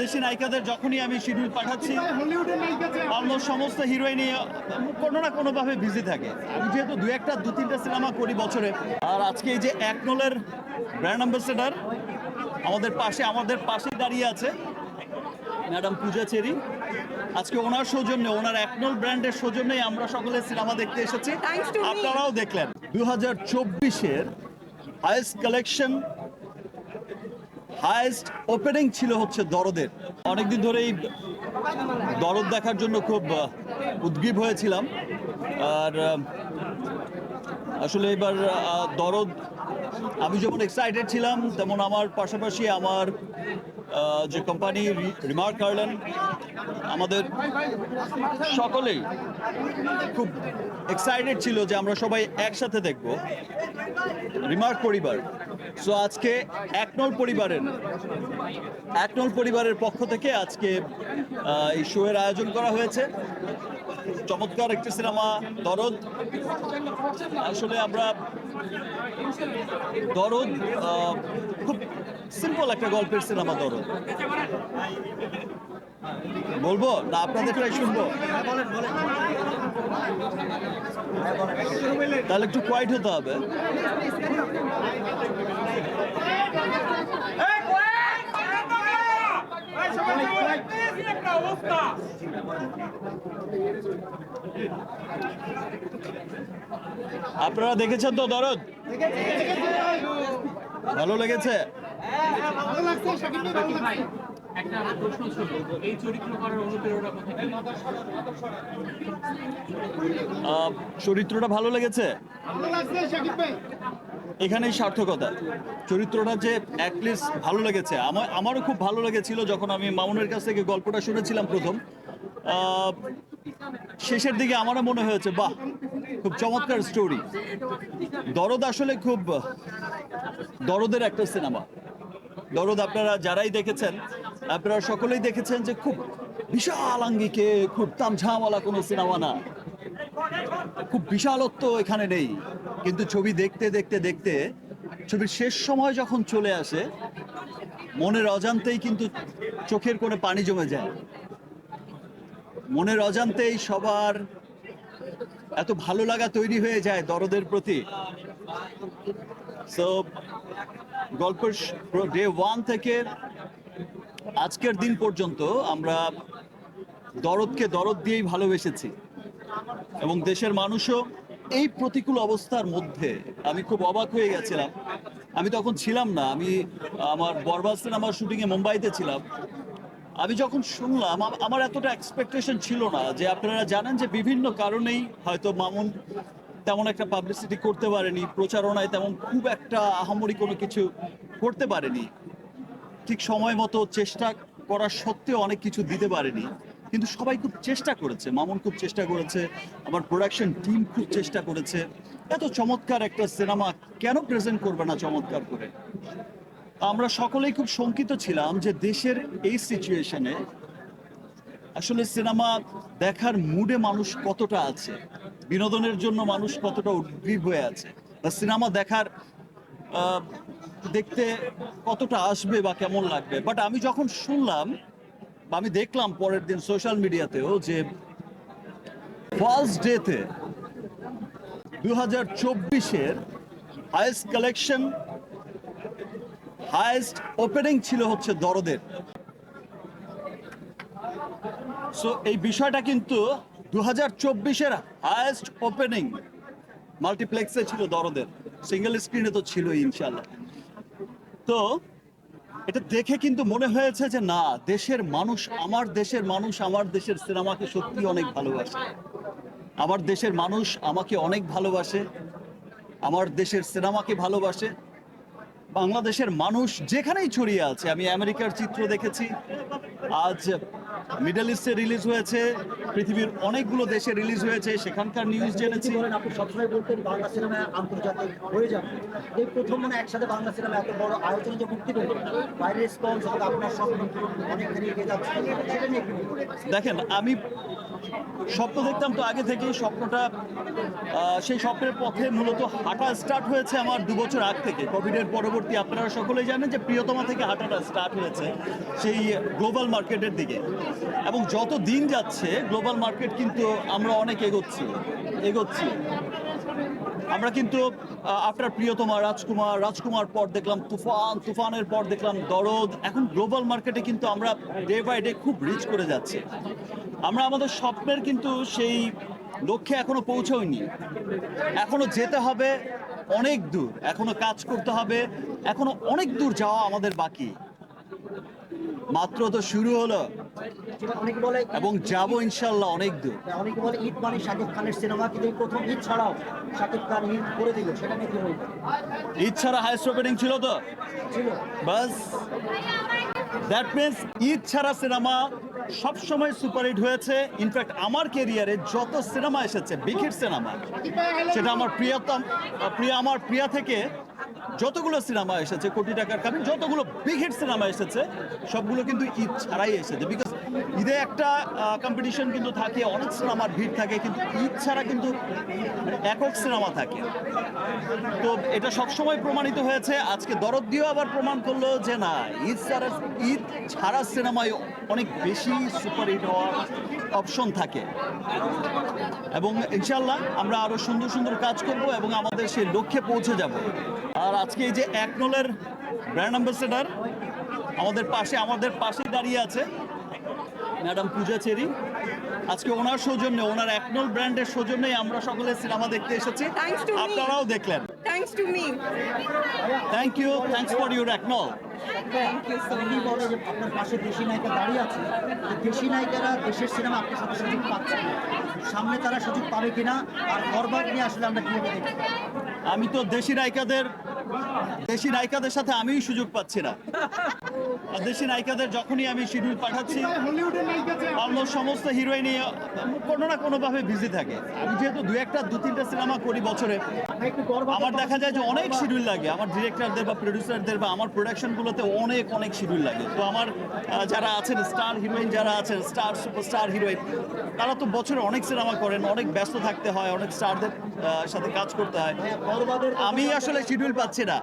দেশি নায়িকাদের যখনই আমি শিডিউল পাঠাচ্ছি অলমোস্ট সমস্ত হিরোইনই কোনো না কোনোভাবে বিজি থাকে। আমি যেহেতু দু একটা দু তিনটা সিনেমা করি বছরে। আর আজকে এই যে একনলের ব্র্যান্ড অ্যাম্বাসেডার আমাদের পাশে আমাদের পাশেই দাঁড়িয়ে আছে ম্যাডাম পূজা চেরি। আজকে ওনার সৌজন্যে ওনার একনল ব্র্যান্ডের সৌজন্যেই আমরা সকলে সিনেমা দেখতে এসেছি। আপনারাও দেখলেন। দু হাজার চব্বিশের হাইস্ট কালেকশন হাইস্ট ওপেনিং ছিল হচ্ছে দরদের। অনেকদিন ধরেই দরদ দেখার জন্য খুব উদ্গীব উদ্গ্রীব হয়েছিলাম। আর আসলে এবার দরদ, আমি যেমন এক্সাইটেড ছিলাম, তেমন আমার পাশাপাশি আমার যে কোম্পানি রিমার্ক গার্লেন আমাদের সকলেই খুব এক্সাইটেড ছিল যে আমরা সবাই একসাথে দেখব রিমার্ক পরিবার। সো আজকে একনল পরিবারের একনল পরিবারের পক্ষ থেকে আজকে এই শো এর আয়োজন করা হয়েছে। চমৎকার একটি সিনেমা, দরদ। আসলে আমরা দরদ খুব সিম্পল একটা গল্পের সিনেমা দরদ বলব না আপনাদের আপনাদেরটাই শুনব? তাহলে একটু কোয়াইট হতে হবে। আপনারা দেখেছেন তো দরদ? ভালো লেগেছে? চরিত্রটা ভালো লেগেছে? এখানেই সার্থকতা। চরিত্রটা যে অ্যাটলিস্ট ভালো লেগেছে। আমার আমারও খুব ভালো লেগেছিল যখন আমি মামুনের কাছ থেকে গল্পটা শুনেছিলাম প্রথম। শেষের দিকে আমারও মনে হয়েছে, বাহ, খুব চমৎকার স্টোরি দরদ আসলে খুব দরদের একটা সিনেমা দরদ আপনারা যারাই দেখেছেন, আপনারা সকলেই দেখেছেন যে খুব বিশাল আঙ্গিকে, খুব তামঝামওয়ালা কোনো সিনেমা না। খুব বিশালত্ব এখানে নেই। কিন্তু ছবি দেখতে দেখতে দেখতে, ছবির শেষ সময় যখন চলে আসে, মনের অজান্তেই কিন্তু চোখের কোণে পানি জমে যায়। মনের অজান্তেই সবার এত ভালো লাগা তৈরি হয়ে যায় দরদের প্রতি। সো গল্পের ডে ওয়ান থেকে আজকের দিন পর্যন্ত আমরা দরদকে দরদ দিয়েই ভালোবেসেছি। এবং দেশের মানুষও এই প্রতিকূল অবস্থার মধ্যে আমি খুব অবাক হয়ে গেছিলাম। আমি তখন ছিলাম না, আমি, আমার বরবাদ সিনেমার শুটিংয়ে মুম্বাইতে ছিলাম। আমি যখন শুনলাম আমার এতটা এক্সপেকটেশন ছিল না যে আপনারা জানেন যে বিভিন্ন কারণেই হয়তো মামুন তেমন একটা পাবলিসিটি করতে পারেনি, প্রচারণায় তেমন খুব একটা আহামরি কোনো কিছু করতে পারেনি। ঠিক সময় মতো চেষ্টা করা সত্ত্বেও অনেক কিছু দিতে পারেনি। কিন্তু সবাই খুব চেষ্টা করেছে, মামুন খুব চেষ্টা করেছে, আমার প্রোডাকশন টিম খুব চেষ্টা করেছে। এত চমৎকার একটা সিনেমা কেন প্রেজেন্ট করবে না চমৎকার করে? আমরা সকলেই খুব শঙ্কিত ছিলাম যে দেশের এই সিচুয়েশনে আসলে সিনেমা দেখার মুডে মানুষ কতটা আছে? বিনোদনের জন্য মানুষ কতটা উদ্গ্রীব হয়ে আছে? বা সিনেমা দেখার দেখতে কতটা আসবে বা কেমন লাগবে? বাট আমি যখন শুনলাম বা আমি দেখলাম পরের দিন সোশ্যাল মিডিয়াতেও যে ফার্স্ট ডেতে দু হাজার চব্বিশের হায়েস্ট কালেকশন হায়েস্ট ওপেনিং ছিল হচ্ছে দরদের। সো এই বিষয়টা কিন্তু দু হাজার চব্বিশের হায়েস্ট ওপেনিং মাল্টিপ্লেক্সে ছিল দরদের। সিঙ্গেল স্ক্রিনে তো ছিলই ইনশাল্লাহ তো, এটা দেখে কিন্তু মনে হয়েছে যে, না, দেশের মানুষ আমার দেশের মানুষ, আমার দেশের সিনেমাকে সত্যি অনেক ভালোবাসে। আমার দেশের মানুষ আমাকে অনেক ভালোবাসে, আমার দেশের সিনেমাকে ভালোবাসে। বাংলাদেশের মানুষ যেখানেই ছড়িয়ে আছে, আমি আমেরিকার চিত্র দেখেছি। আজ মিডল ইস্টে রিলিজ হয়েছে পৃথিবীর অনেকগুলো দেশে রিলিজ হয়েছে। সেখানকার নিউজ জেনেছি। আপনি সবসময় বলতেন বাংলা সিনেমা আন্তর্জাতিক হয়ে যাবে। এই প্রথম মানে একসাথে বাংলা সিনেমা এত বড় আয়োজনে যে মুক্তি পেল বাইরের আপনার স্বপ্ন অনেকখানি এগিয়ে যাচ্ছে সেটা নিয়ে দেখেন আমি স্বপ্ন দেখতাম তো আগে থেকেই স্বপ্নটা সেই স্বপ্নের পথে মূলত হাঁটা স্টার্ট হয়েছে আমার দু বছর আগ থেকে। কোভিডের পরবর্তী আপনারা সকলেই জানেন যে প্রিয়তমা থেকে হাঁটাটা স্টার্ট হয়েছে সেই গ্লোবাল মার্কেটের দিকে। এবং যত দিন যাচ্ছে গ্লোবাল মার্কেট কিন্তু আমরা অনেক এগোচ্ছি এগোচ্ছি। আমরা কিন্তু আফটার প্রিয়তমা রাজকুমার রাজকুমার পর দেখলাম তুফান, তুফানের পর দেখলাম দরদ। এখন গ্লোবাল মার্কেটে কিন্তু আমরা ডে বাই ডে খুব রিচ করে যাচ্ছি। আমরা আমাদের স্বপ্নের কিন্তু সেই লক্ষ্যে এখনও পৌঁছইনি এখনও যেতে হবে অনেক দূর, এখনও কাজ করতে হবে, এখনও অনেক দূর যাওয়া আমাদের বাকি। মাত্র তো শুরু হলো। এবং যাব ইনশাল্লাহ অনেক দূর। অনেকে বলে ঈদ মানে শাকিব খানের সিনেমা কিন্তু প্রথম ঈদ ছাড়াও শাকিব খান ঈদ করে দিল সেটা নিয়ে কি বলবেন ঈদ ছাড়া হাইস্ট ওপেনিং ছিল তো? ছিল। বাস। দ্যাট মিনস ঈদ ছাড়া সিনেমা সবসময় সুপারহিট হয়েছে। ইনফ্যাক্ট আমার কেরিয়ারে যত সিনেমা এসেছে হিট সিনেমা সেটা আমার প্রিয়তম প্রিয়া আমার প্রিয়া থেকে যতগুলো সিনেমা এসেছে, কোটি টাকার কারণ যতগুলো বিগ হিট সিনেমা এসেছে, সবগুলো কিন্তু ঈদ ছাড়াই এসেছে। বিকজ ঈদে একটা কম্পিটিশন কিন্তু থাকে, অনেক সিনেমার ভিড় থাকে, কিন্তু ঈদ ছাড়া কিন্তু একক সিনেমা থাকে। তো এটা সবসময় প্রমাণিত হয়েছে, আজকে দরদ দিয়েও আবার প্রমাণ করল যে না, ঈদ ছাড়া ঈদ ছাড়া সিনেমায় অনেক বেশি সুপারহিট হওয়ার অপশন থাকে। এবং ইনশাল্লাহ আমরা আরও সুন্দর সুন্দর কাজ করব এবং আমাদের সেই লক্ষ্যে পৌঁছে যাব। আর আজকে এই যে একনলের ব্র্যান্ড অ্যাম্বাসেডার আমাদের পাশে আমাদের পাশে দাঁড়িয়ে আছে। ম্যাডাম পূজা চেরি। আজকে ওনার সৌজন্যে ওনার একনল ব্র্যান্ডের সৌজন্যেই আমরা সকলে সিনেমা দেখতে এসেছি. আপনারাও দেখলেন। Thanks to me. Thank you thanks for your একনল আপনার পাশে দেশি নায়িকা দাঁড়িয়ে আছে যে দেশি নায়িকারা দেশের সিনেমা আপনার সাথে সুযোগ পাচ্ছে সামনে তারা সুযোগ পাবে কিনা? আর বরবাদ নিয়ে আসলে আমরা কীভাবে দেখি আমি তো দেশি নায়িকাদের দেশি নায়িকাদের সাথে আমিই সুযোগ পাচ্ছি না। দেশি নায়িকাদের যখনই আমি শিডিউল পাঠাচ্ছি অলমোস্ট সমস্ত হিরোইনই কোনো না কোনোভাবে বিজি থাকে। আমি যেহেতু দু একটা দু তিনটা সিনেমা করি বছরে। আমার দেখা যায় যে অনেক শিডিউল লাগে। আমার ডিরেক্টরদের বা প্রডিউসারদের বা আমার প্রোডাকশনগুলোতে অনেক অনেক শিডিউল লাগে। তো আমার যারা আছেন স্টার হিরোইন যারা আছেন স্টার সুপারস্টার হিরোইন তারা তো বছরে অনেক সিনেমা করেন অনেক ব্যস্ত থাকতে হয় অনেক স্টারদের সাথে কাজ করতে হয়। আমি আসলে শিডিউল পাচ্ছি না।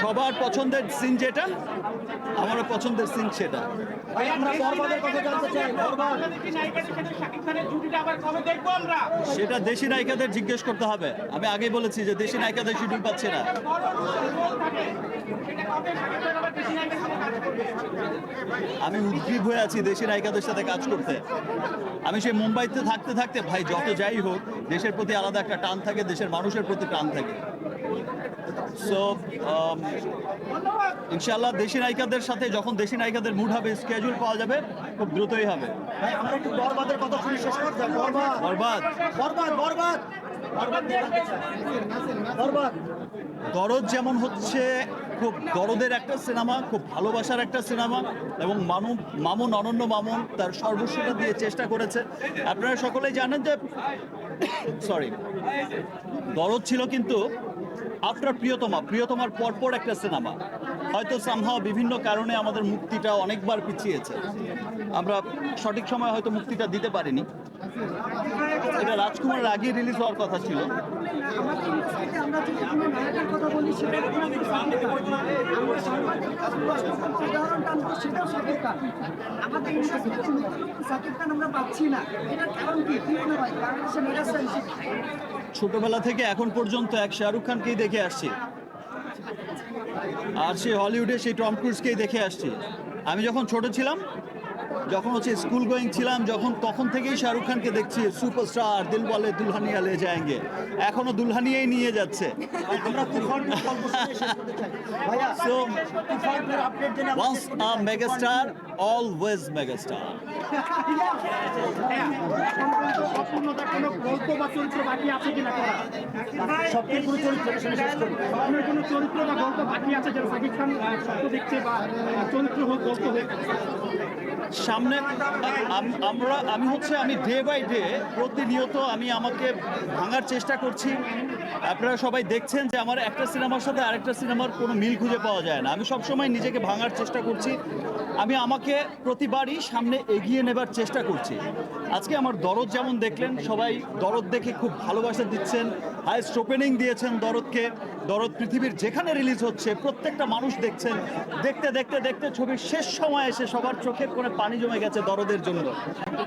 সবার পছন্দের সিন যেটা আমারও পছন্দের সিন সেটা। সেটা দেশি নায়িকাদের জিজ্ঞেস করতে হবে। আমি আগেই বলেছি যে দেশি নায়িকাদের শিডিউল পাচ্ছে না। আমি উদ্গ্রীব হয়ে আছি দেশি নায়িকাদের সাথে কাজ করতে। আমি সেই মুম্বাইতে থাকতে থাকতে ভাই যত যাই হোক দেশের প্রতি আলাদা একটা টান থাকে দেশের মানুষের প্রতি টান থাকে। সো ইনশাল্লাহ দেশি নায়িকাদের সাথে যখন দেশি নায়িকাদের মুড হবে স্কেজুল পাওয়া যাবে খুব দ্রুতই হবে। ভাই আমরা একটু বরবাদের কথা শুনে শেষ করতে বরবাদ। বরবাদ। বরবাদ বরবাদ বরবাদ। নিয়ে জানতে চাই। বরবাদ। দরদ যেমন হচ্ছে খুব দরদের একটা সিনেমা খুব ভালোবাসার একটা সিনেমা এবং মানু মামুন অনন্য মামুন তার সর্বস্বটা দিয়ে চেষ্টা করেছে। আপনারা সকলেই জানেন যে সরি দরদ ছিল কিন্তু আফটার প্রিয়তমা, প্রিয়তমার পরপর একটা সিনেমা। হয়তো সামহাও বিভিন্ন কারণে আমাদের মুক্তিটা অনেকবার পিছিয়েছে। আমরা সঠিক সময় হয়তো মুক্তিটা দিতে পারিনি। এটা রাজকুমারের আগে রিলিজ হওয়ার কথা ছিল। ছোটবেলা থেকে এখন পর্যন্ত এক শাহরুখ খানকেই দেখে আসছি। আর সেই হলিউডে সেই টম ক্রুজকেই দেখে আসছি। আমি যখন ছোট ছিলাম যখন হচ্ছে স্কুল গোয়িং ছিলাম যখন তখন থেকেই শাহরুখ খানকে দেখছি সুপারস্টার দিল বলে দুলহানিয়া লে যায়েঙ্গে। এখনও দুলহানিয়াই নিয়ে যাচ্ছে। Once a megastar always megastar চরিত্র বা গল্প বাকি আছে যেটা সাকিব খান দেখছে বা চরিত্র হোক গল্প হোক। সামনে আমরা, আমি হচ্ছে, আমি ডে বাই ডে প্রতিনিয়ত আমি আমাকে ভাঙার চেষ্টা করছি। আপনারা সবাই দেখছেন যে আমার একটা সিনেমার সাথে আরেকটা সিনেমার কোনো মিল খুঁজে পাওয়া যায় না। আমি সবসময় নিজেকে ভাঙার চেষ্টা করছি। আমি আমাকে প্রতিবারই সামনে এগিয়ে নেবার চেষ্টা করছি। আজকে আমার দরদ যেমন দেখলেন, সবাই দরদ দেখে খুব ভালোবাসা দিচ্ছেন। হাইস্ট ওপেনিং দিয়েছেন দরদকে। দরদ পৃথিবীর যেখানে রিলিজ হচ্ছে, প্রত্যেকটা মানুষ দেখছেন। দেখতে দেখতে দেখতে ছবির শেষ সময় এসে সবার চোখের কোণে পানি জমে গেছে দরদের জন্য।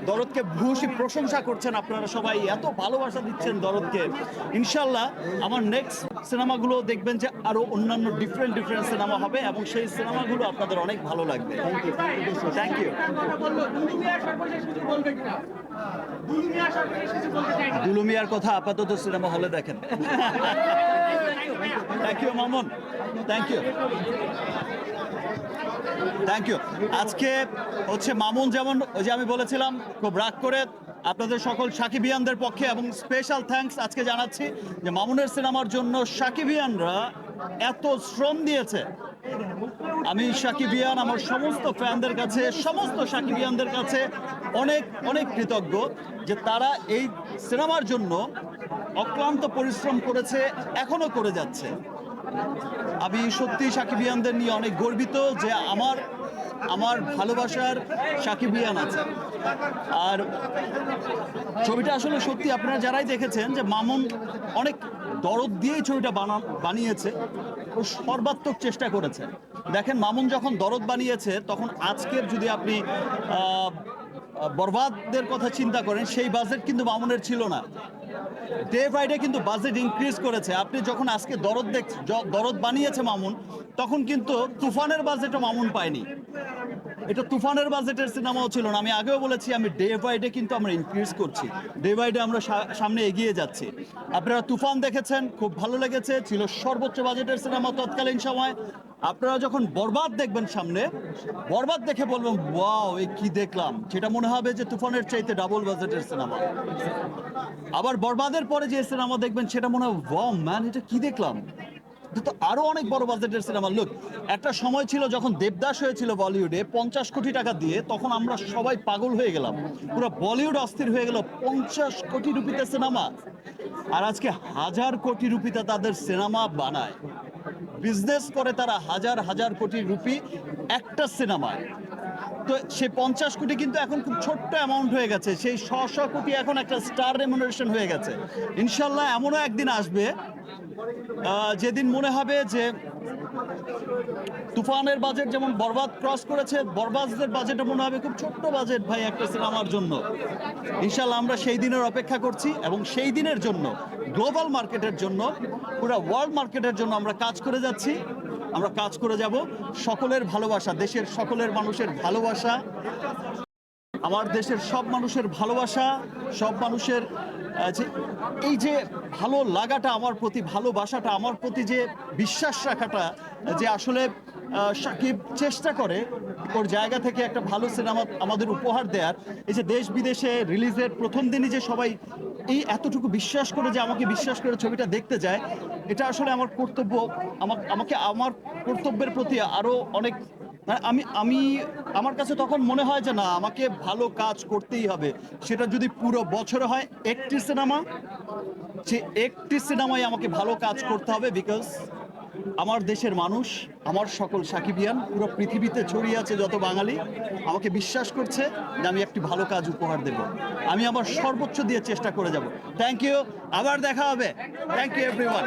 দরদকে ভূয়সী প্রশংসা করছেন আপনারা সবাই, এত ভালোবাসা দিচ্ছেন দরদকে। ইনশাল্লাহ আমার নেক্সট সিনেমাগুলো দেখবেন যে আরও অন্যান্য ডিফারেন্ট ডিফারেন্ট সিনেমা হবে এবং সেই সিনেমাগুলো আপনাদের অনেক ভালো লাগবে। ইউ দুলুমিয়ার কথা আপাতত সিনেমা হলে দেখেন। Thank you Mamun. Thank you thank you আজকে হচ্ছে মামুন যেমন ওই যে আমি বলেছিলাম, খুব রাগ করে আপনাদের সকল সাকিবিয়ানদের পক্ষে এবং স্পেশাল থ্যাঙ্কস আজকে জানাচ্ছি যে মামুনের সিনেমার জন্য সাকিবিয়ানরা এত শ্রম দিয়েছে। আমি সাকিবিয়ান আমার সমস্ত ফ্যানদের কাছে, সমস্ত সাকিবিয়ানদের কাছে অনেক অনেক কৃতজ্ঞ যে তারা এই সিনেমার জন্য অক্লান্ত পরিশ্রম করেছে, এখনও করে যাচ্ছে। আমি সত্যি সাকিবিয়ানদের নিয়ে অনেক গর্বিত যে আমার আমার ভালোবাসার সাকিবিয়ান আছে। আর ছবিটা আসলে সত্যি আপনারা যারাই দেখেছেন যে মামুন অনেক দরদ দিয়েই ছবিটা বানা, বানিয়েছে। সর্বাত্মক চেষ্টা করেছে। দেখেন, মামুন যখন দরদ বানিয়েছে, তখন আজকের যদি আপনি বরবাদদের কথা চিন্তা করেন, সেই বাজেট কিন্তু মামুনের ছিল না। ডে বাই ডে কিন্তু বাজেট ইনক্রিজ করেছে। আপনি যখন আজকে দরদ দেখ দরদ বানিয়েছে মামুন, তখন কিন্তু তুফানের বাজেটও মামুন পায়নি। এটা তুফানের বাজেটের সিনেমাও ছিল না। আমি আগেও বলেছি, আমি ডে বাই ডে কিন্তু আমরা ইনক্রিজ করছি। ডে বাই ডে আমরা সামনে এগিয়ে যাচ্ছি। আপনারা তুফান দেখেছেন, খুব ভালো লেগেছে, ছিল সর্বোচ্চ বাজেটের সিনেমা তৎকালীন সময়। আপনারা যখন বরবাদ দেখবেন সামনে, বরবাদ দেখে বলবেন, ওয়াও এই কি দেখলাম? সেটা মনে হবে যে তুফানের চাইতে ডাবল বাজেটের সিনেমা। আবার বরবাদের পরে যে সিনেমা দেখবেন, সেটা মনে হয়, ওয়াও, ম্যান, এটা কি দেখলাম? এটা তো আরও অনেক বড় বাজেটের সিনেমা লুক একটা সময় ছিল যখন দেবদাস হয়েছিল বলিউডে পঞ্চাশ কোটি টাকা দিয়ে, তখন আমরা সবাই পাগল হয়ে গেলাম। পুরো বলিউড অস্থির হয়ে গেল পঞ্চাশ কোটি রুপিতে সিনেমা আর আজকে হাজার কোটি রুপিতে তাদের সিনেমা বানায়। বিজনেস করে তারা হাজার হাজার কোটি রুপি একটা সিনেমায় তো সে পঞ্চাশ কোটি কিন্তু এখন খুব ছোট্ট অ্যামাউন্ট হয়ে গেছে। সেই শ কোটি এখন একটা স্টার রেমুনারেশন হয়ে গেছে। ইনশাল্লাহ এমনও একদিন আসবে যেদিন মনে হবে যে তুফানের বাজেট যেমন বরবাদ ক্রস করেছে বরবাদের বাজেটও মনে হবে খুব ছোট্ট বাজেট ভাই একটা সিনেমার জন্য। ইনশাল্লাহ আমরা সেই দিনের অপেক্ষা করছি এবং সেই দিনের জন্য গ্লোবাল মার্কেটের জন্য, পুরো ওয়ার্ল্ড মার্কেটের জন্য আমরা কাজ করে যাচ্ছি। আমরা কাজ করে যাব সকলের ভালোবাসা, দেশের সকলের মানুষের ভালোবাসা। আমার দেশের সব মানুষের ভালোবাসা, সব মানুষের যে এই যে ভালো লাগাটা, আমার প্রতি ভালোবাসাটা, আমার প্রতি যে বিশ্বাস রাখাটা, যে আসলে সাকিব চেষ্টা করে ওর জায়গা থেকে একটা ভালো সিনেমা আমাদের উপহার দেওয়ার এই যে দেশ বিদেশে রিলিজের প্রথম দিনই যে সবাই এই এতটুকু বিশ্বাস করে যে আমাকে বিশ্বাস করে ছবিটা দেখতে যায়, এটা আসলে আমার কর্তব্য। আমাকে আমার কর্তব্যের প্রতি আরও অনেক আমি আমি, আমার কাছে তখন মনে হয় যে না, আমাকে ভালো কাজ করতেই হবে। সেটা যদি পুরো বছরে হয়, একটি সিনেমা, সে একটি সিনেমায় আমাকে ভালো কাজ করতে হবে বিকজ আমার দেশের মানুষ, আমার সকল সাকিবিয়ান, পুরো পৃথিবীতে ছড়িয়ে আছে যত বাঙালি, আমাকে বিশ্বাস করছে যে আমি একটি ভালো কাজ উপহার দেব। আমি আমার সর্বোচ্চ দিয়ে চেষ্টা করে যাব। থ্যাংক ইউ আবার দেখা হবে। Thank you everyone